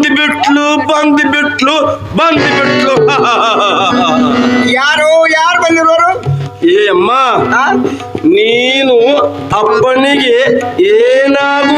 ಬಂದು ಬಿಟ್ಲು ಬಂದು ಬಿಟ್ಲು ಬಂದು ಬಿಟ್ಲು ಯಾರು ಯಾರು ಬಂದಿರೋರು? ಏ ಅಮ್ಮ ನೀನು ಅಪ್ಪನಿಗೆ ಏನಾಗುವಿ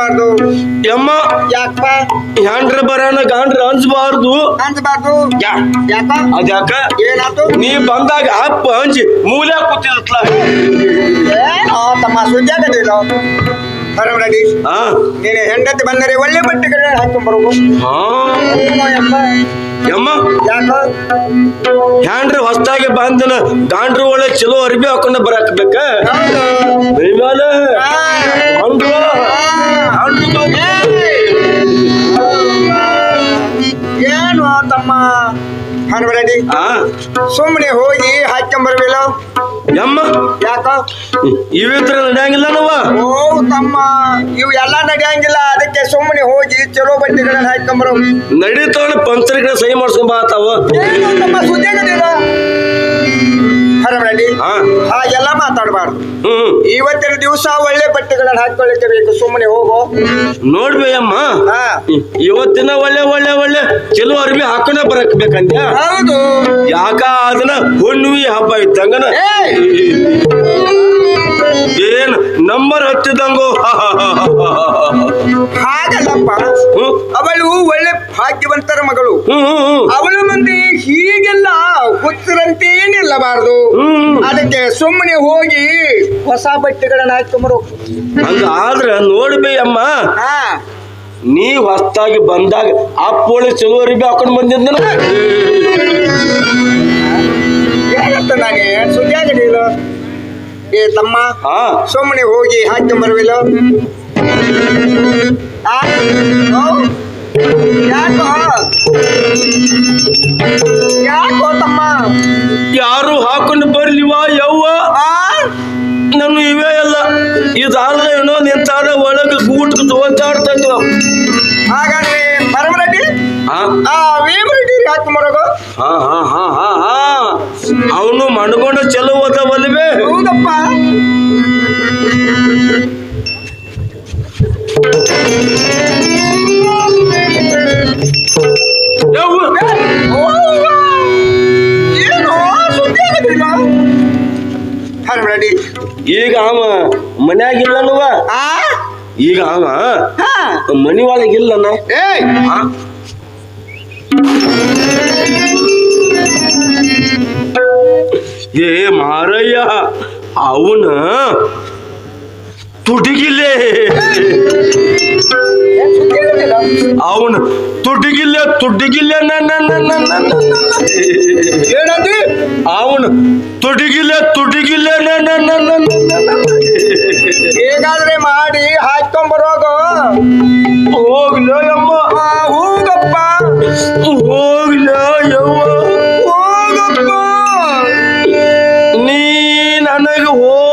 ಅವ್ವ ಅಂಜಬಾರ್ದು ಯಮ್ಮ ಯಾಕಪ್ಪ ಹ್ಯಾಂಡ್ರ ಬರೋಣ ಗಾಂಡ್ರ ಅನ್ಸ್ಬಾರ್ದು ಅಂಜಬಾರ್ದು. ಯಾ. ಯಾಕ? ಅದ್ಯಾಕ? ಏನಾಯ್ತು ನೀ ಬಂದಾಗ ಅಪ್ಪ ಹಂಚಿ ಮೂಲ ಕೂತಿದತ್ಲ ಏನೋ ತಮ್ಮ ಸುದ್ದಿಯಾಗದಿಲ್ಲ ನೀನು ಹೆಂಡತಿ ಬಂದರೆ ಒಳ್ಳೆ ಬಟ್ಟೆಗಳನ್ನ ಹಾಕೊಂಡ್ಬರೋದು ಹಾ. ಯಮ್ಮ ಯಮ್ಮ ಯಾಕ? ಹ್ಯಾಂಡ್ರು ಹೊಸ್ದಾಗಿ ಬಂದನ ಗಾಂಡ್ರ ಒಳ್ಳೆ ಚಲೋ ಅರ್ಬಿ ಹಾಕೊಂಡು ಬರಾಕ್ಬೇಕ ಆ. ಸುಮ್ಮನೆ ಹೋಗಿ ಹಾಕೊಂಬರ್ವಿಲ್ಲ ಯಮ್ಮ. ಯಾಕ? ಇವಿತ್ರ ನಡೆಯಂಗಿಲ್ಲ ನಾವು. ಓ ತಮ್ಮ ಇವು ಎಲ್ಲ ನಡೆಯಂಗಿಲ್ಲ. ಅದಕ್ಕೆ ಸುಮ್ಮನೆ ಹೋಗಿ ಚಲೋ ಬಟ್ಟೆಗಳನ್ನ ಹಾಕೊಂಬರು ನಡೀತಾವ ಪಂಚರ್ಗಳ ಸಹಿ ಮಾಡ್ಸ್ಕೊಂಡ್ ಸುದ್ದಿ ಏನು ಹಾ. ಹಾಗೆಲ್ಲ ಮಾತಾಡಬಾರ್ದು. ಇವತ್ತಿನ ದಿವಸ ಒಳ್ಳೆ ಬಟ್ಟೆಗಳನ್ನ ಹಾಕೊಳ್ಳಿಕ್ಕೆ ಬೇಕು. ಸುಮ್ಮನೆ ಹೋಗು. ನೋಡ್ಬೇ ಅಮ್ಮ. ಹಾ. ಇವತ್ತಿನ ಒಳ್ಳೆ ಒಳ್ಳೆ ಒಳ್ಳೆ ಚಲೋ ಅರ್ಬಿ ಹಾಕೊಂಡೇ ಬರಕ್ ಹೌದು. ಯಾಕ ಅದನ್ನ ಹುಣ್ಣಿಮೆ ಹಬ್ಬ ಇದ್ದಂಗನ! ಏನ್ ನಂಬರ್ ಹತ್ತಿದಂಗೋ? ಹಾಗಲ್ಲಪ್ಪ. ಅವಳು ಭಾಗ್ಯವಂತರ ಮಗಳು. ಅವಳ ಮುಂದೆ ಹೀಗೆಲ್ಲ ಹುಚ್ಚರಂತೇನಿಲ್ಲಬಾರದು ಅದಕ್ಕೆ ಸುಮ್ಮನೆ ಹೋಗಿ ಹೊಸ ಬಟ್ಟೆಗಳನ್ನ ಹಾಕೊಂಬರು ಆದ್ರೆ ನೋಡ್ಬೇ ಅಮ್ಮ. ನೀ ಹೊಸ್ತಾಗಿ ಬಂದಾಗ ಅಪ್ಪೋಳಿ ಚಲೋ ಅರಿಬಿ ಹಾಕೊಂಡ್ ಬಂದಿದ್ದ ಏನಂತ ನಾನೇ? ಸುದ್ದಿ ಏ ತಮ್ಮ ಹಾ. ಸುಮ್ಮನೆ ಹೋಗಿ ಹಾಕೊಂಬರುವಿಲ್ಲ ಆ? ಇದಾದ್ರೆ ಏನೋ ನಿಂತಾದ ಒಳಗೆ ಗೂಟ್ ತೋಚಾಡ್ತೈತು ಹಾಗಾದ್ರೆ ಬರಬರಡಿ ಆ ಆ ವೇಮರಡಿ ಹಾಕೊಂಬರೋಗು ಹಾ ಹಾ ಹಾ ಹಾ ಹಾ. ಅವನು ಮಣ್ಕೊಂಡು ಚಲೋ ಬಲ್ವೆ. ಹೌದಪ್ಪ. ಹರಬರಡಿ ಈಗ ಅವ ಮನ್ಯಾಗಿಲ್ಲನವ ಆ? ಈಗ ಅವ ಹಾ. ಮನಿ ಒಳಗಿಲ್ಲನ ಏಯ್! ಏ ಮಾರಯ್ಯ ಅವನ ಆಗದಿಲ್ಲ ಅವನ ತುಡ್ಡಿಗಿಲ್ಲ ತುಡ್ಡಿಗಿಲ್ಲ ಏನಂದಿ ತುಡಿಗಿಲ್ಲ ತುಡಿಗಿಲ್ಲ ತುಟಿಗಿಲ್ಲ ಹೇಗಾದ್ರೆ ಮಾಡಿ ಹಾಕೊಂಬರೋಗು ಹೋಗ್ಲ ಯಮ್ಮ ಹೋಗಪ್ಪ ಹೋಗ್ಲ ಯವ್ವ ಹೋಗಪ್ಪ ನೀ ನನಗೆ ಹೋಗ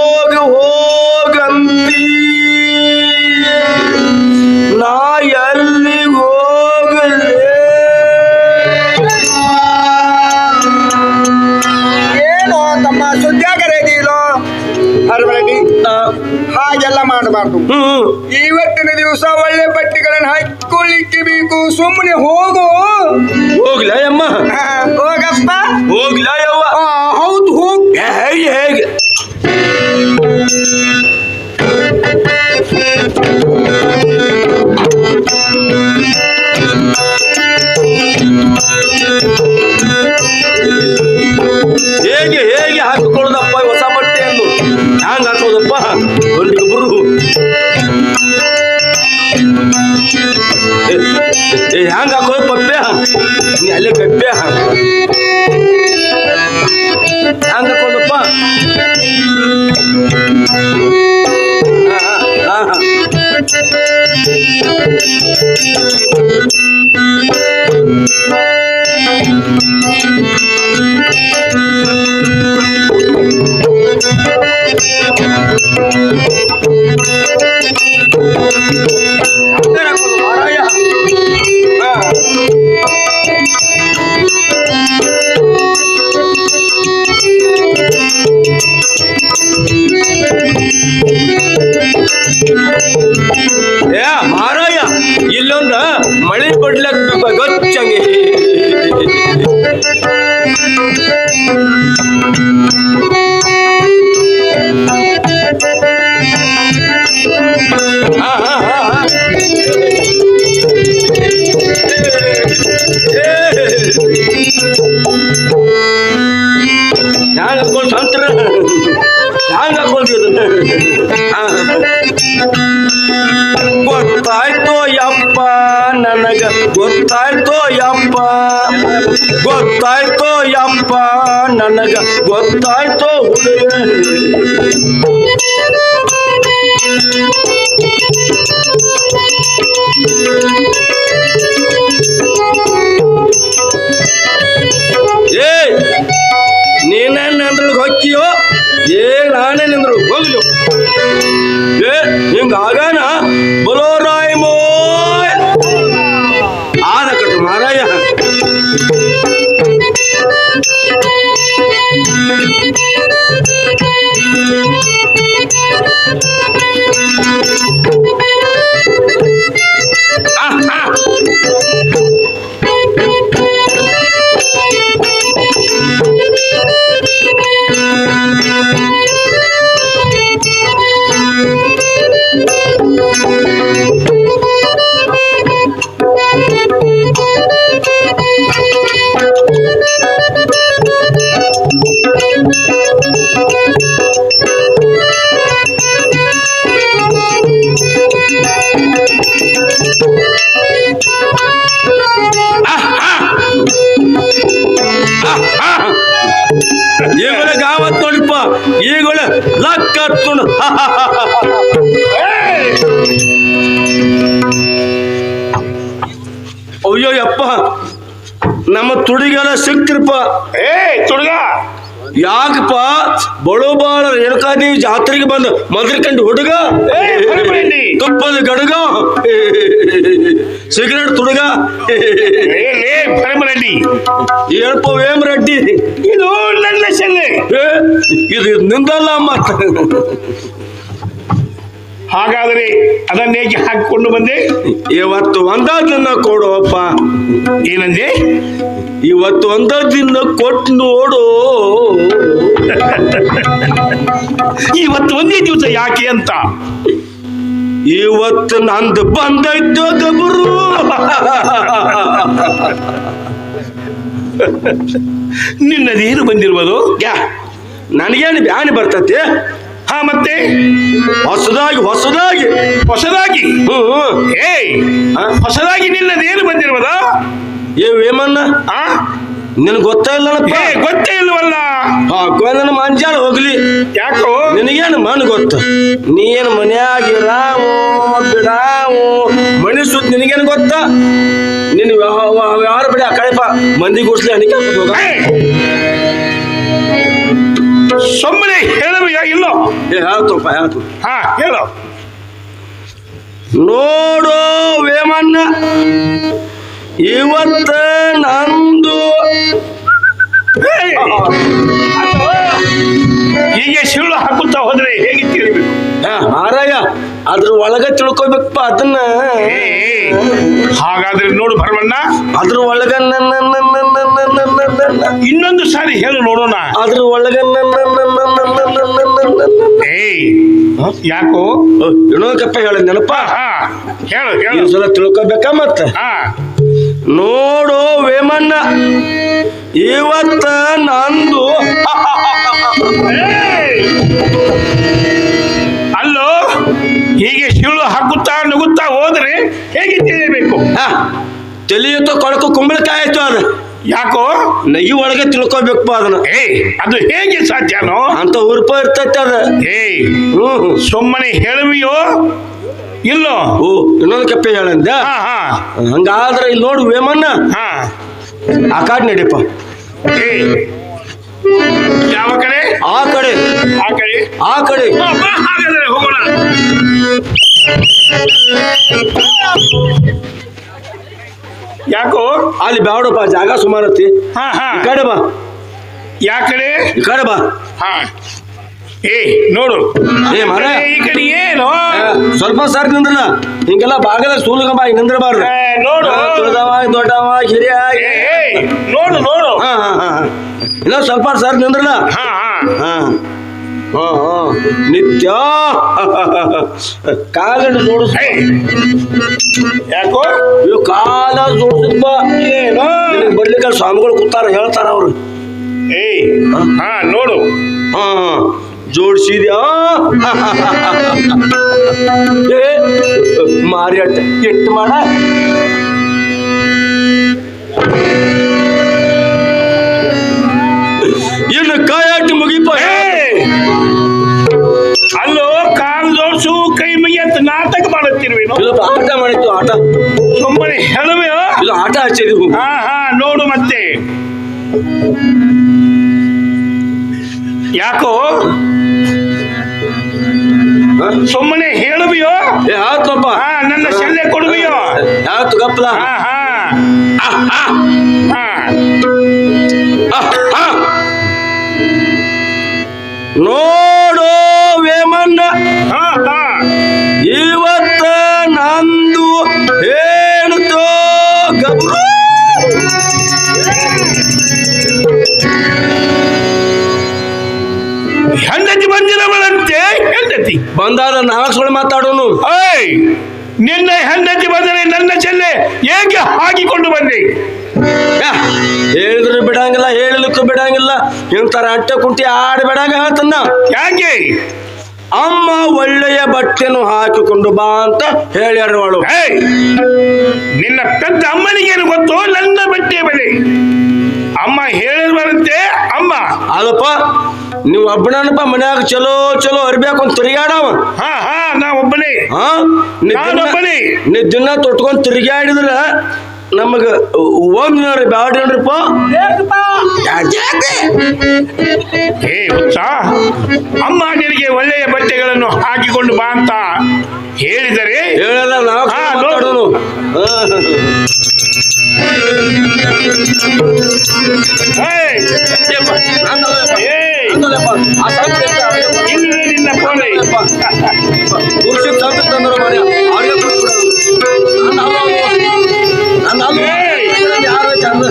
ಮಾಡಬಾರ್ದು ಹ್ಮ್ ಇವತ್ತಿನ ದಿವಸ ಒಳ್ಳೆ ಬಟ್ಟೆಗಳನ್ನ ಹಾಕೊಳ್ಳಿಕ್ಕೆ ಬೇಕು. ಸುಮ್ಮನೆ ಹೋಗು. ಹೋಗ್ಲ ಯಮ್ಮ? ಆ, ಹೋಗಪ್ಪ. ಹೋಗ್ಲ ಯವ್ವ? ಆ, ಹೌದು ಹೋಗ್. ಹೇಗೆ ಹೇಗೆ? ಏ ಜಾತ್ರೆಗೆ ಬಂದು ಮದ್ರಕಂಡು ಹುಡುಗ. ತುಪ್ಪದ ಗಡುಗ ಸಿಗರೇಟ್ ತುಡುಗ? ಏನಪ್ಪ ವೇಮ್ ರೆಡ್ಡಿ? ಇದು ನನ್ನ ಸೆಲ್ಲೆ ಇದು ನಿಂದಲ್ಲ ಮತ್ತ ಹಾಗಾದರೆ ಅದನ್ನೇಕೆ ಹಾಕಿಕೊಂಡು ಬಂದೆ? ಇವತ್ತು ಒಂದಾದನ್ನ ಕೊಡುವಪ್ಪ ಏನಂದೆ? ಇವತ್ತು ಒಂದನ್ನ ಕೊಟ್ಟು ನೋಡು. ಇವತ್ತು ಒಂದೇ ದಿವಸ ಯಾಕೆ ಅಂತ? ಇವತ್ತು ನಂದು ಬಂದೈತು ಗಬರು. ನಿನ್ನದೇನು ಬಂದಿರ್ಬೋದು? ಯಾ ನನಗೇನು ಬ್ಯಾನಿ ಬರ್ತತಿ? ಹಾ ಮತ್ತೆ? ಹೊಸದಾಗಿ ಹೊಸದಾಗಿ. ಹೊಸದಾಗಿ? ಏಯ್? ಹೊಸದಾಗಿ ನಿನ್ನದೇನು ಬಂದಿರುವುದ ಏ ವೇಮಣ್ಣ ಆ? ನಿನಗೆ ಗೊತ್ತಾಯಿಲ್ಲನಪ್ಪ ಏ ಗೊತ್ತೇ ಇಲ್ವಲ್ಲ? ಹಾಕೊಂದನ ಮಂಜಾಳ ಹೋಗ್ಲಿ. ಯಾಕೋ? ನಿನಗೇನು ಮನ್ ಗೊತ್ತ? ನೀನು ಮನ್ಯಾಗ ಇರಾವು ಬಿಡಾವು ಮನಿ ಸುತ್ತ ನಿನಗೇನು ಗೊತ್ತ? ನಿನ್ ಯಾರು ಬಿಡ ಆ ಕಡೆಪ ಮಂದಿ ಗುಡ್ಸ್ಲಿ ಅನಿಕೆ! ಸುಮ್ಮನೆ ಹೇಳಬೇಕು ಇಲ್ಲೋ? ಏ ಹೇಳ್ತಪ್ಪ ಹೇಳ್ತು. ಹಾ ಹೇಳು. ನೋಡೋ ವೇಮನ್ನ ಇವತ್ತ! ಅದು ಹೀಗೆ ಸಿಳ್ಳು ಹಾಕುತ್ತಾ ಹೋದ್ರೆ ಹೇಗೆ ತಿಳಿಬೇಕು ಹಾ, ಮಾರಾಯ ಅದ್ರ ಒಳಗ ತಿಳ್ಕೊಬೇಕಪ್ಪ ಅದನ್ನ! ಹಾಗಾದ್ರೆ ನೋಡು ಭರವಣ್ಣ ಅದ್ರ ಒಳಗ ಇನ್ನೊಂದು ಸಾರಿ ಹೇಳು ನೋಡೋಣ ಅದ್ರ ಒಳಗ ಯಾಕೋ ಇಳೋಕಪ್ಪ ಹೇಳ ನೆನಪ ಹೇಳು ಹೇಳು ಸಲ ತಿಳ್ಕೊಬೇಕ ಮತ್ತ ಹಾ ನೋಡೋ ವೇಮನ್ನ ಇವತ್ತ ನಂದು. ಅಲ್ಲೋ ಹೀಗೆ ಶಿಳು ಹಾಕುತ್ತಾ ನುಗುತ್ತಾ ಹೋದ್ರೆ ಹೇಗೆ ತಿಳಿಯಬೇಕು? ತಿಳಿಯುತ್ತ ಕೊಳಕು ಕುಂಬಳಕಾಯಿ ಅದು. ಯಾಕೋ? ನಗಿ ಒಳಗೆ ತಿಳ್ಕೊಬೇಕು ಅದನ್ನ. ಏ ಅದು ಹೇಗೆ ಸಾಧ್ಯನೋ? ಅಂತ ಉರ್ಪ ಇರ್ತೈತೆ ಅದ. ಏಯ್ ಸುಮ್ಮನೆ ಹೇಳುವಿಯೋ? ಇಲ್ಲೋ? ಓ ಇನ್ನೊಂದು ಕಪ್ಪೆ ಹೇಳಂದ ಹಂಗಾದ್ರೆ ಇಲ್ಲಿ ನೋಡು ವೇಮನ್ನ ಆ ಕಾಡ್ ನಡಿಯಪ್ಪ ಯಾವ ಕಡೆ? ಆ ಕಡೆ. ಆ ಕಡೆ? ಆ ಕಡೆ. ಹಾಗಾದ್ರೆ ಹೋಗೋಣ. ಯಾಕೋ? ಅಲ್ಲಿ ಬ್ಯಾಡಪ್ಪ ಜಾಗ ಸುಮಾರತ್ತಿ ಕಡೆ ಬಾ. ಯಾಕಡೆ ಕಡೆ ಬಾ. ಹಾ. ಏ ನೋಡು. ಏ ಮನೆ. ಈ ಕಡೆ ಏನು? ಸ್ವಲ್ಪ ಸರ್ ನಿಂದ್ರಲ್ಲ ಹಿಂಗೆಲ್ಲ ಭಾಗದ ಸೂಲಗಂಬ ಹಿಂಗ್ ನಿಂದ್ರಬಾರ್ದು. ನೋಡು. ತುಳಿದವ ದೊಡ್ಡವ ಹಿರಿಯ ನೋಡು ನೋಡು. ಇನ್ನೊಂದ್ ಸ್ವಲ್ಪ ಸರ್ ನಿಂದ್ರಲ್ಲ ನಿತ್ಯ. ಕಾಲನ್ನು ಜೋಡಿಸ್. ಯಾಕೋ? ಇವ್ ಕಾಲ ಜೋಡಿಸಿದ್ಪ ಏನು? ಬರ್ಲಿಕ್ಕೆ ಸ್ವಾಮಿಗಳು ಕೂತಾರ ಹೇಳ್ತಾರ ಅವ್ರು. ಏ ಹಾ ನೋಡು. ಹಾ. ಜೋಡಿಸಿದ್ಯಾ? ಏ ಮಾರಿ ಅಟ್ಟ ಎಟ್ಟು ಮಾಡ. ಇನ್ನು ಕಾಯಾಟಿ ಮುಗಿಪ. ಅಲ್ಲೋ ಕಾಲ್ ಜೋಡ್ಸು ಕೈ ಮುಗಿ ಅಂತ ನಾಟಕ ಮಾಡುತ್ತಿರುವೇನು. ಆಟ ಮಾಡಿತ್ತು ಆಟ. ಸುಮ್ಮನೆ ಹೇಳುವೆ ಇದು ಆಟ ಹಚ್ಚಿದ್ವು ಹಾ ಹಾ ನೋಡು ಮತ್ತೆ. ಯಾಕೋ? ಸುಮ್ಮನೆ ಹೇಳುವಿಯೋ ಹಾ ನನ್ನ ಶಲ್ಯ ಕೊಡುವಿಯೋ ಯಾವತ್ತು ಗಪ್ಪಲ ಹಾ. ಬಂದಾದ ನಾಲ್ಕು ಸುಳ್ಳು ಮಾತಾಡೋನು. ಏಯ್ ನಿನ್ನ ಹೆಂಡತಿ ಬಂದರೆ ನನ್ನ ಚೆಲ್ಲೆ ಹೇಗೆ ಹಾಕಿಕೊಂಡು ಬಂದೆ? ಹೇಳಿದ್ರು ಬಿಡಂಗಿಲ್ಲ ಹೇಳಲಿಕ್ಕೆ ಬಿಡಂಗಿಲ್ಲ. ಇಂತರ ಅಟ್ಟೆ ಕುಂಟಿ ಆಡಿ ಬಿಡಂಗ ಹೇಳ್ತನ್ನ ಯಾಕೆ? ಅಮ್ಮ ಒಳ್ಳೆಯ ಬಟ್ಟೆನು ಹಾಕಿಕೊಂಡು ಬಾ ಅಂತ ಹೇಳ್ಯಾರ ಅವಳು. ನಿನ್ನ ಪೆದ್ದ ಅಮ್ಮನಿಗೇನು ಗೊತ್ತು? ನನ್ನ ಬಟ್ಟೆ ಬೆಲೆ ಅಮ್ಮ ಹೇಳಿರುವಂತೆ ಅಮ್ಮ. ಅಲ್ಲಪ್ಪ ನೀವು ಒಬ್ಬನಪ್ಪ ಮನ್ಯಾಗ ಚಲೋ ಚಲೋ ಅರ್ಬೇಕು ಅಂತ ತಿರುಗಾಡವ ಹಾ ಹಾ ನಾ ಒಬ್ಬನೇ. ಹಾ? ನೀ ದಿನ- ನಾನೊಬ್ಬನೇ. ನೀ ದಿನ ತೊಟ್ಕೊಂಡ್ ತಿರುಗಾಡಿದ್ರ ನಮಗ ಒಂದಿನ ಬ್ಯಾಡ್ರಿಪ್ಪ ಏ ಹುಚ್ಚ ಅಮ್ಮ ನಿನಗೆ ಒಳ್ಳೆಯ ಬಟ್ಟೆಗಳನ್ನು ಹಾಕಿಕೊಂಡು ಬಾ ಅಂತ ಹೇಳಿದರೆ ಹೇಳಲ್ಲ ನಾವು ನಿನ್ನ ಕೋಣೆ ಕುರ್ಚಿ ತಂದು ತಂದ್ರು ಮನೆ ಅಲ್ಲ. ಏಯ್. ಯಾರು ಚಂದ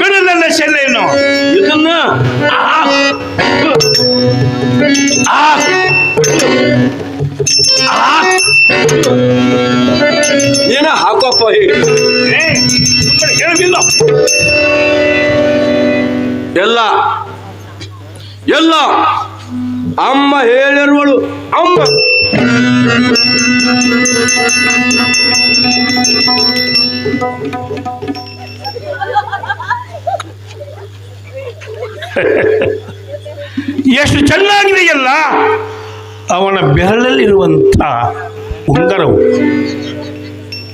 ಬಿಡು ನನ್ನ ಶೆಲ್ಲೆಯನ್ನು ಇದನ್ನ ಆ, ಅಮ್ಮ ಹೇಳಿರುವಳು ಅಮ್ಮ. ಎಷ್ಟು ಚೆನ್ನಾಗಿದೆಯಲ್ಲ ಅವನ ಬೆರಳಲ್ಲಿರುವಂಥ ಉಂಗರವು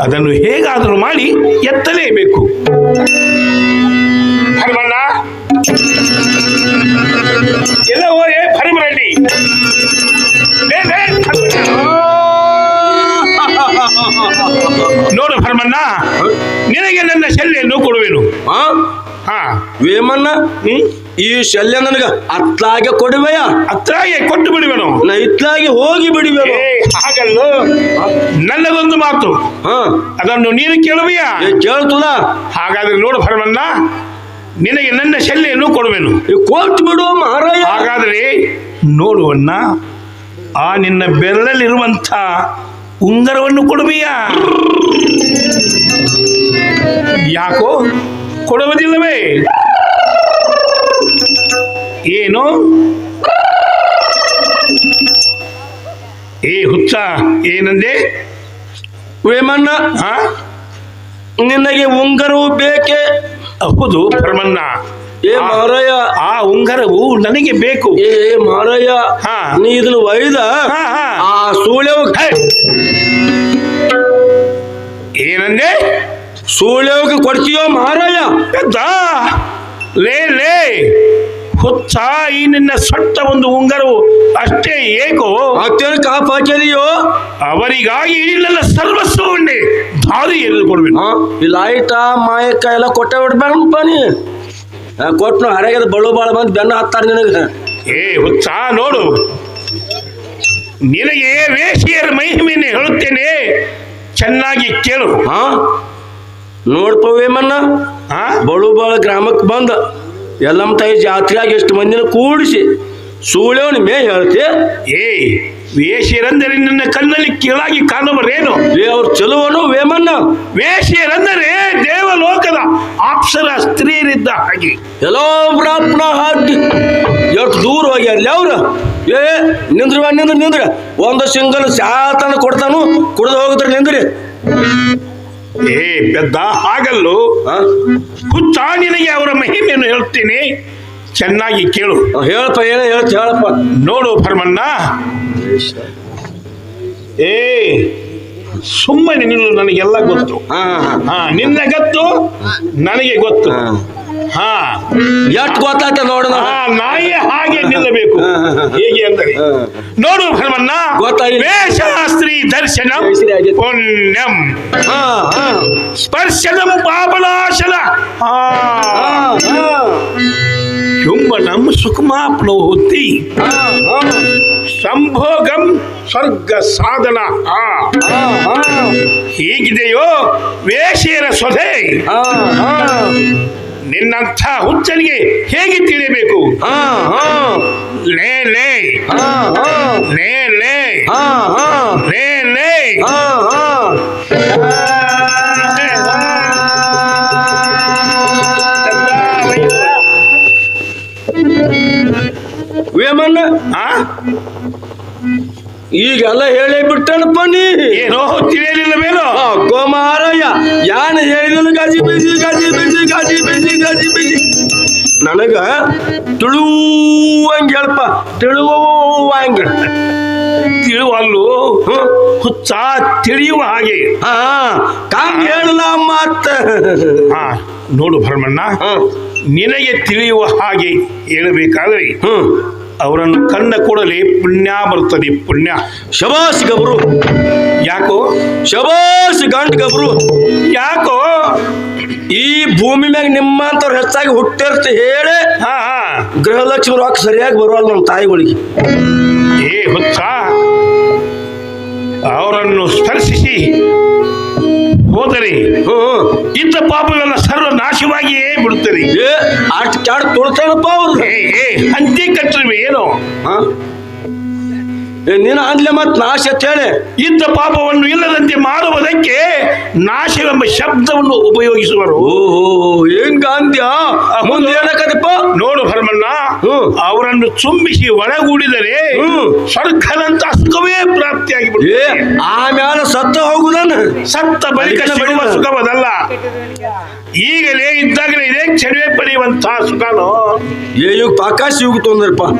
ಅದನ್ನು ಹೇಗಾದರೂ ಮಾಡಿ ಎತ್ತಲೇಬೇಕು. ಹ್ಮ್? ಈ ಶಲ್ಯ ನನಗ ಅತ್ಲಾಗೆ ಕೊಡುವೆಯ? ಅತ್ಲಾಗೆ ಕೊಟ್ಟು ಬಿಡುವೆನು. ನಾ ಇತ್ಲಾಗೆ ಹೋಗಿ ಬಿಡುವೆನು. ಹಾಗಲ್ಲ? ನನ್ನದೊಂದು ಮಾತು. ಹ. ಅದನ್ನು ನೀನು ಕೇಳುವೆಯಾ? ಕೇಳ್ತದ? ಹಾಗಾದ್ರೆ ನೋಡು ಭರಮಣ್ಣ ನಿನಗೆ ನನ್ನ ಶಲ್ಯನ್ನು ಕೊಡುವೆನು. ಕೊಟ್ಟು ಬಿಡು ಮಹಾರಾಯ ಹಾಗಾದ್ರೆ ನೋಡುವನ್ನ ಆ ನಿನ್ನ ಬೆರಳಲ್ಲಿರುವಂತ ಉಂಗರವನ್ನು ಕೊಡುವೆಯ? ಯಾಕೋ ಕೊಡುವುದಿಲ್ಲವೇ? ಏನು? ಏ ಹುಚ್ಚ ಏನಂದೆ? ವೇಮಣ್ಣ. ಹಾ ನಿನಗೆ ಉಂಗರವು ಬೇಕೆ? ಹೌದು ಪರಮಣ್ಣ ಏ ಮಾರಯ್ಯ. ಆ ಉಂಗರವು ನನಗೆ ಬೇಕು. ಏ ಮಾರಯ್ಯ ಹಾ. ನೀ ಇದನ್ನು ಒಯ್ದ? ಹಾ. ಆ ಸೂಳೆವ್ ಹೇ! ಏನಂದೆ? ಸೂಳೆವ್ಗೆ ಕೊಡ್ತೀಯೋ ಮಾರಯ್ಯ? ಪೆದ್ದ ಲೇ ಲೇ. ಹುಚ್ಚ ಈ ನಿನ್ನ ಸಟ್ಟ ಒಂದು ಉಂಗರವು ಅಷ್ಟೇ ಏಕೋ? ಅತ್ಯಂತ ಕಾಪಾಚಾರಿಯೋ ಅವರಿಗಾಗಿ ಇಲ್ಲೆಲ್ಲ ಸರ್ವಸ್ವವನ್ನೇ ದಾರಿ ಎಳೆದು ಕೊಡ್ಬೇಕು ಇಲ್ಲ ಲೈಟ ಮಾಯಕ್ಕ ಎಲ್ಲ ಕೊಟ್ಟ ಬಿಡ್ಬೇಕಪ್ಪ ನೀ. ಕೊಟ್ಟು ಕೊಟ್ನು ಹರಗದ ಬಳ್ಳು ಬಾಳ ಬಂದು ಬೆನ್ನ ಹತ್ತಾರ ನಿನಗೆ. ಏ ಹುಚ್ಚ ನೋಡು. ನಿನಗೆ ವೇಷಿಯರ ಮಹಿಮೆಯನ್ನು ಹೇಳುತ್ತೇನೆ. ಚೆನ್ನಾಗಿ ಕೇಳು. ಹಾ ನೋಡ್ಪ ವೇಮನ್ನ ಹಾ? ಬಳು ಬಾಳ ಗ್ರಾಮಕ್ಕೆ ಬಂದ. ಎಲ್ಲಮ್ಮ ತಾಯಿ ಜಾತ್ರೆಯಾಗ ಎಷ್ಟು ಮಂದಿನ ಕೂಡಿಸಿ ಸೂಳೆವನ ಮೇ ಹೇಳ್ತಿ ಏ ವೇಷಿರಂದರೆ ನಿನ್ನ ಕಣ್ಣಲ್ಲಿ ಕೀಳಾಗಿ ಕಾಣುವರೇನು? ಏ ಅವ್ರು ಚಲುವನು ವೇಮನ್ನ. ವೇಷಿಯರೆಂದರೆ ದೇವಲೋಕದ ಅಪ್ಸರ ಸ್ತ್ರೀಯರಿದ್ದ ಹಾಗೆ. ಎಲ್ಲೋ ಬ್ರಾಹ್ಮಣ ಹಾಕಿ ಎಷ್ಟು ದೂರ ಹೋಗ್ಯಾರ್ಲಿ ಅವ್ರು? ಏ ನಿಂದ್ರ ನಿಂದ್ರ ನಿಂದ್ರ. ಒಂದು ಸಿಂಗಲ್ ಸಾತನ ಕೊಡ್ತಾನು ಕುಡಿದು ಹೋಗಿದ್ರ ನಿಂದ್ರಿ. ಏ ಪೆದ್ದ ಹಾಗಲ್ಲು. ಹುಚ್ಚಾಣಿನಿಗೆ ಹುಚ್ಚ ನಿನಗೆ ಅವರ ಮಹಿಮೆಯನ್ನು ಹೇಳ್ತೀನಿ. ಚೆನ್ನಾಗಿ ಕೇಳು. ಹೇಳಪ್ಪ ಹೇಳ ಹೇಳ್ತಿ ಹೇಳಪ್ಪ. ನೋಡು ಭರ್ಮಣ್ಣ. ಏ ಸುಮ್ಮನೆ ನಿಲ್ಲು ನನಗೆಲ್ಲ ಗೊತ್ತು. ಹಾ ಹಾ ಹಾ. ನಿನ್ನ ಗೊತ್ತು ನನಗೆ ಗೊತ್ತು. ಹಾ ಎಷ್ಟು ಗೊತ್ತಾಯ್ತ ನೋಡೋಣ ನಾಯಿ ಹಾಗೆ ನಿಲ್ಲಬೇಕು. ಹೇಗೆ ಅಂದರೆ. ನೋಡು ಭರಮಣ್ಣ ಗೊತ್ತಾಗಿದೆ. ವೇಷಾಸ್ತ್ರೀ ದರ್ಶನ ಪುಣ್ಯಂ. ಸ್ಪರ್ಶನಂ ಪಾಪನಾಶನ. ಚುಂಬನಂ ಸುಖಮಾಪ್ನೋತಿ ಸಂಭೋಗಂ ಸ್ವರ್ಗ ಸಾಧನ. ಹೀಗಿದೆಯೋ ವೇಷೇರ ಹಾ. ನಿನ್ನಂಥ ಹುಚ್ಚನಿಗೆ ಹೇಗೆ ತಿಳಿಯಬೇಕು? ಹಾ ಹಾ. ಲೇ ಲೇ. ಲೇ ಲೇ. ಲೇ ಲೇ. ವೇಮನ್ನ? ಈಗೆಲ್ಲ ಹೇಳಿ ಬಿಟ್ಟನಪ್ಪ ನೀ ಏನೋ ತಿಳಿಯಲಿಲ್ಲವೇನೋ ಆ, ಗೋಮಾರಯ್ಯ ಯಾನ ಹೇಳಿದನು ಗಾಜಿ ಬೀಸಿ ಗಾಜಿ ಬೀಸಿ ಗಾಜಿ ಬೀಸಿ ಗಾಜಿ ಬೀಸಿ ನನಗ ತಿಳುವಂಗೆ ಹೇಳಪ್ಪ ತಿಳುವಂಗೆ ತಿಳುವಲ್ಲು ಹುಚ್ಚ ತಿಳಿಯುವ ಹಾಗೆ. ಹಾ ಕಾಂಗ್ ಹೇಳಲ್ಲ ಮತ್ತ ಹಾ ನೋಡು ಭರಮಣ್ಣ. ನಿನಗೆ ತಿಳಿಯುವ ಹಾಗೆ ಹೇಳಬೇಕಾದ್ರೆ ಅವರನ್ನು ಕಂಡ ಕೂಡಲೇ ಪುಣ್ಯ ಬರುತ್ತದೆ ಪುಣ್ಯ. ಶಬಾಸ್ ಗಬ್ರು. ಯಾಕೋ? ಶಬಾಸ್ ಗಂಟ್ ಗಬ್ರು. ಯಾಕೋ ಈ ಭೂಮಿ ಮ್ಯಾಗ ನಿಮ್ಮಂತವ್ರು ಹೆಚ್ಚಾಗಿ ಹುಟ್ಟಿರ್ತ ಹೇಳಿ ಹಾ ಹಾ. ಗೃಹಲಕ್ಷ್ಮಿ ರೊಕ್ಕ ಸರಿಯಾಗಿ ಬರುವಲ್ಲ ನಮ್ಮ ತಾಯಿಗಳಿಗೆ. ಏ ಹುಚ್ಚ. ಅವರನ್ನು ಸ್ಪರ್ಶಿಸಿ. ಹೋದರಿ ಇದ್ದ ಪಾಪವೆಲ್ಲ ಸರ್ವ ನಾಶವಾಗಿಯೇ ಬಿಡುತ್ತರಿ ಏ ಅಷ್ಟು ಕ್ಯಾಡ್ ತೊಳ್ತಾನಪ್ಪ ಅವ್ರು? ಅಂತೆ ಕಟ್ಟರುವೆ ಏನು? ನೀನು ಅಂದ್ಲೆ ಮತ್ ನಾಶ ಅಂತ ಹೇಳಿ ಇದ್ದ ಪಾಪವನ್ನು ಇಲ್ಲದಂತೆ ಮಾಡುವುದಕ್ಕೆ ನಾಶವೆಂಬ ಶಬ್ದವನ್ನು ಉಪಯೋಗಿಸುವರು. ಏನ್ ಅಂದ್ಯ ಮುಂದೆ ಏನಕದಪ್ಪ ನೋಡು ಭರಮಣ್ಣ. ಅವರನ್ನು ಚುಂಬಿಸಿ ಒಳಗೂಡಿದರೆ. ಸ್ವರ್ಗದಂತ ಸುಖವೇ ಪ್ರಾಪ್ತಿಯಾಗಿ ಆಮೇಲೆ ಸತ್ತ ಹೋಗುದನ್ನ ಸತ್ತ ಬಳಿಕ ಬರುವ ಸಿಗುವ ಸುಖವದಲ್ಲ. ಈಗಲೇ ಇದ್ದಾಗಲೇ ಇದೇ ಕ್ಷಣವೇ ಪಡೆಯುವಂತಹ ಸುಖನು. ಏ ಇವ್ ಪಾಕಾಶ್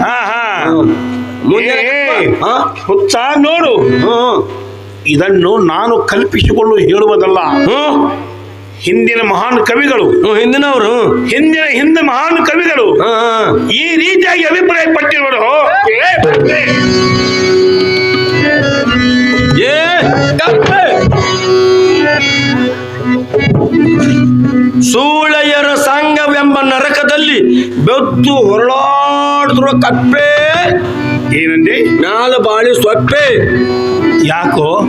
ಹಾ ಹಾ. ಹುಚ್ಚ ನೋಡು. ಇದನ್ನು ನಾನು ಕಲ್ಪಿಸಿಕೊಂಡು ಹೇಳುವುದಲ್ಲ. ಹಿಂದಿನ ಮಹಾನ್ ಕವಿಗಳು. ಹಿಂದಿನವರು. ಹಿಂದಿನ ಹಿಂದೆ ಮಹಾನ್ ಕವಿಗಳು. ಈ ರೀತಿಯಾಗಿ ಅಭಿಪ್ರಾಯ ಪಟ್ಟಿರುವರು. ಸೂಳೆಯರ ಸಂಘವೆಂಬ ನರಕದಲ್ಲಿ ಬೆದ್ದು ಹೊರಳಾಡಿದ್ರು ಕಪ್ಪೆ. ಏನಂದೆ? ಮ್ಯಾಲ ಬಾಳಿ ಸೊಪ್ಪೆ ಯಾಕೋ?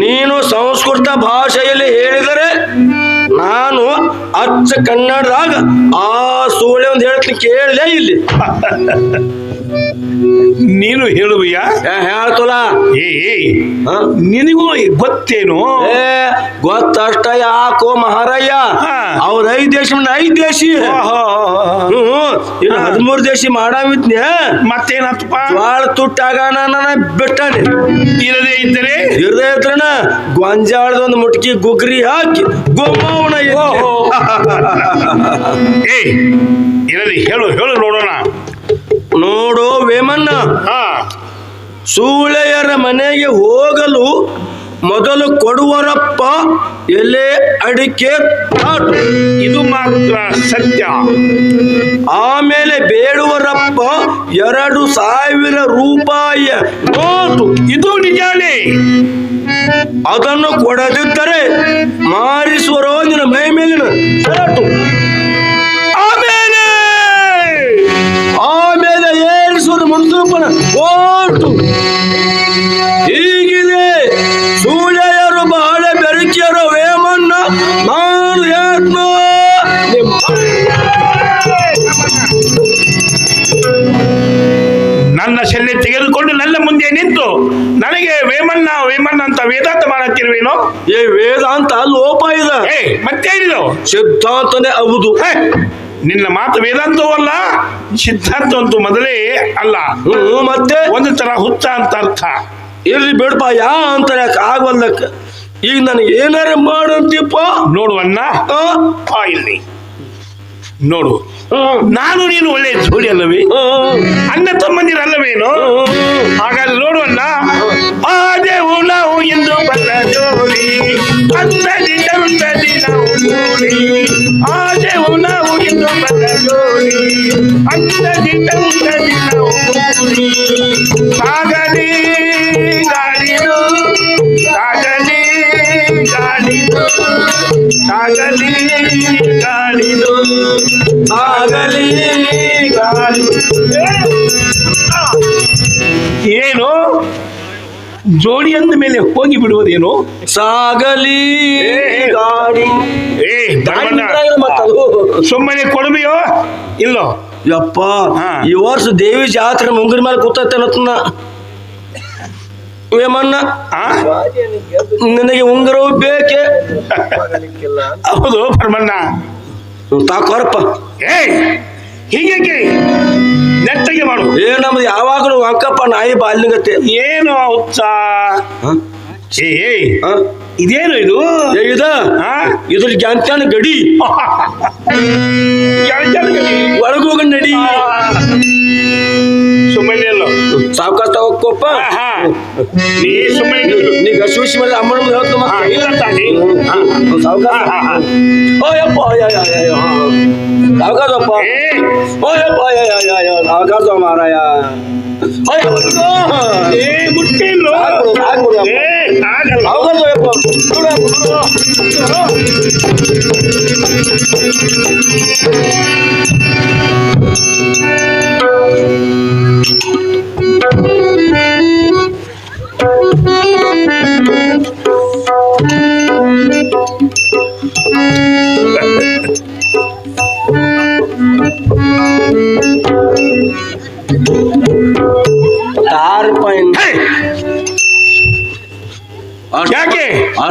ನೀನು ಸಂಸ್ಕೃತ ಭಾಷೆಯಲ್ಲಿ ಹೇಳಿದರೆ ನಾನು ಅಚ್ಚ ಕನ್ನಡದಾಗ ಆ ಸೂಳೆ ಒಂದು ಹೇಳ್ತೀನಿ ಕೇಳಿದೆ ಇಲ್ಲಿ. ನೀನು ಹೇಳುವಿಯಾ? ಏ, ಹೇಳ್ತಲ್ಲ? ನಿನಗೂ ಗೊತ್ತೇನು? ಗೊತ್ತಷ್ಟ ಯಾಕೋ ಮಹಾರಯ್ಯ ಹಾ. ಅವ್ರ ಐದ್ ದೇಶ ಐದ್ ದೇಶಿ. ಹದಿಮೂರು ದೇಶಿ ಮಾಡಾವಿದ್ನ್ಯ ಮತ್ತೇನಪ್ಪ ಬಾಳ ತುಟ್ಟಾಗ ನನ್ನ ಬಿಟ್ಟಾನೆ. ಇರದೇ ಇದ್ದರೆ? ಇರದೇ ಇದ್ರಣ ಗೊಂಜಾಳದ ಒಂದು ಮುಟ್ಕಿ ಗುಗ್ರಿ ಹಾಕಿ ಗೊಮ್ಮವನ. ಏ ಇರಲಿ ಹೇಳು ಹೇಳು ನೋಡೋಣ. ನೋಡು ವೇಮನ್ನ ಸೂಳೆಯರ ಮನೆಗೆ ಹೋಗಲು ಮೊದಲು ಕೊಡುವರಪ್ಪ ಎಲೆ ಅಡಿಕೆ ಇದು ಮಾತ್ರ ಸತ್ಯ. ಆಮೇಲೆ ಬೇಡುವರಪ್ಪ ಎರಡು ಸಾವಿರ ರೂಪಾಯಿಯ ನೋಟು. ಇದು ನಿಜಾನೇ. ಅದನ್ನು ಕೊಡದಿದ್ದರೆ ಮಾರಿಸುವರೋ ನಿನ್ನ ಮೈ ಮೇಲಿನ ಆಮೇಲೆ. ಏರಿಸುವುದು ಮುನ್ಸೂಪನ ಓಟು. ಹೀಗಿದೆ ಸೂರ್ಯರು ಬಹಳ ಬೆರಕಿಯರು ವೇಮನ್ನ ಮಾರು ಯತ್ನ ನಿಮ್ಮ ನನ್ನ ಶಲ್ಯ ತೆಗೆದುಕೊಂಡು ನನ್ನ ಮುಂದೆ ನಿಂತು ನನಗೆ ವೇಮಣ್ಣ ವೇಮಣ್ಣ ಅಂತ ವೇದಾಂತ ಮಾಡತ್ತಿರುವೇನೋ? ಏ ವೇದಾಂತ ಲೋಪ ಇದೆ. ಏ ಮತ್ತೇನಿದು? ಸಿದ್ಧಾಂತನೇ ಹೌದು. ನಿನ್ನ ಮಾತು ವೇದಾಂತವಲ್ಲ? ಸಿದ್ಧಾಂತ ಅಂತೂ ಮೊದಲೇ ಅಲ್ಲ. ಮತ್ತೆ? ಒಂದು ತರ ಹುತ್ತ ಅಂತ ಅರ್ಥ. ಇರ್ಲಿ ಬೇಡಪ್ಪ ಯಾ ಅಂತಾರೆ ಆಗವಲ್ದಕ್ಕ? ಈಗ ನನಗೆ ಏನಾರ ಮಾಡಂತೀಪ್ಪ? ಆ? ಇಲ್ಲಿ. ನೋಡು. ನಾನು ನೀನು ಒಳ್ಳೆ ಜೋಡಿ ಅಲ್ಲವೇ? ಅನ್ನ ಅಣ್ಣ ತಮ್ಮಂದಿರಲ್ಲವೇನು ಅಲ್ಲವೇನೋ? ಹಾಗಾದ್ರೆ ನೋಡುವಣ್ಣ ಆದೆವು ನಾವು ಎಂದು ಬಲ್ಲ ಜೋಡಿ. ಅಂದದಿ ತಂದದಿ ನಾವು ಕೂಡಿ ಆದೆವು ನಾವು ಎಂದು ಬಲ್ಲ ಜೋಡಿ ಅಂದದಿ ತಂದದಿ ನಾವು ಕೂಡಿ ಸಾಗಲಿ ಗಾಡಿದು ಸಾಗಲಿ ಗಾಡಿದು ಸಾಗಲಿ ಗಾಡಿದು ಆಗಲಿ ಗಾಡಿ ಏನು ಜೋಡಿ ಅಂದ ಮೇಲೆ ಹೋಗಿ ಬಿಡುವುದೇನು? ಸಾಗಲಿ ಗಾಡಿ. ಏ ಧರ್ಮಣ್ಣ, ಸುಮ್ಮನೆ ಕೊಡಬಿಯೋ? ಇಲ್ಲೋ? ಯಪ್ಪ ಈ ವರ್ಷ ದೇವಿ ಜಾತ್ರೆ ಮುಂಗಿನ ಮೇಲೆ ಕೂತತ್ತೇನತ್ತನ ವೇಮನ್ನ ಆ? ನಿನಗೆ ಉಂಗುರವು ಬೇಕೆ? ಹೌದು ಪರಮಣ್ಣ. ತಾಕೋರಪ್ಪ. ಏ ಹೀಗೆ ನೆಟ್ಟಗೆ ಮಾಡು ಏ ನಮ್ದು ಯಾವಾಗಲೂ ಅಂಕಪ್ಪ ನಾಯಿ ಬಾಲ್ನಿಗತ್ತೆ ಏನು ಹುಚ್ಚ ಏ ಏ, ಹಾ? ಇದೇನು ಇದು ಏ ಇದ? ಇದ್ರ ಜಾಂತ್ಯಾನ ಗಡಿ ಜಾಗದಲ್ಲಿ? ಒಳಗೋಗ ನಡಿ ಸುಮ್ಮನೆ ಅಲ್ಲ. ಸಾವ್ಕಾಶ ಹೋಗ್ಕೋಪ್ಪ ಆಹಾ. ನೀ ಸುಮ್ಮನೆ. ನೀ ಮೇಲೆ ಅಮ್ಮನ ಮುಂದೆ ಹೇಳ್ತು ಆ, ಇಲ್ಲ ತಾನೆ ಆ, ಸಾವ್ಕಾಶ ಆ, ಆ, ಆ. ಓ ಯಪ್ಪ ಸಾವ್ಕಾಶಪ್ಪ ಏ ಓ ಯಪ್ಪ ಸಾವ್ಕಾಶ ಮಾರಾಯ ಓ ಯಪ್ಪ. ಏ ಮುಟ್ಟಿಲ್ಲು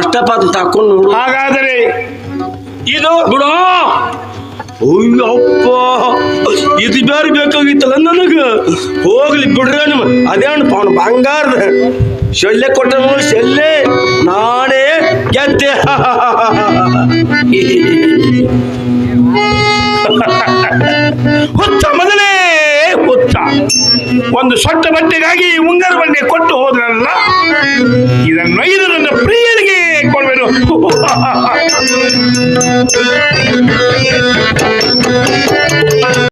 ಅದು ತಕೊಂಡು ನೋಡು. ಹಾಗಾದರೆ ಇದು ಬಿಡು. ಅಯ್ಯಪ್ಪ ಇದು ಬೇರೆ ಬೇಕಾಗಿತ್ತಲ್ಲ ನನಗ. ಹೋಗ್ಲಿ ಬಿಡ್ರ ನಿಮ್ಮ ಅದೇನಪ್ಪ ಅವನು ಬಂಗಾರದ ಶಲ್ಯ ಕೊಟ್ಟ ನೋಡಿ ಶಲ್ಯ. ನಾನೇ ಗೆದ್ದೆ. ಹುಚ್ಚ ಒಂದು ಸೊಟ್ಟ ಬಟ್ಟೆಗಾಗಿ ಉಂಗರ ಬಟ್ಟೆ ಕೊಟ್ಟು ಹೋದ್ರಲ್ಲ ಇದನ್ನು ಇದು ಪ್ರಿಯರಿಗೆ ಕೊಡಬೇಕು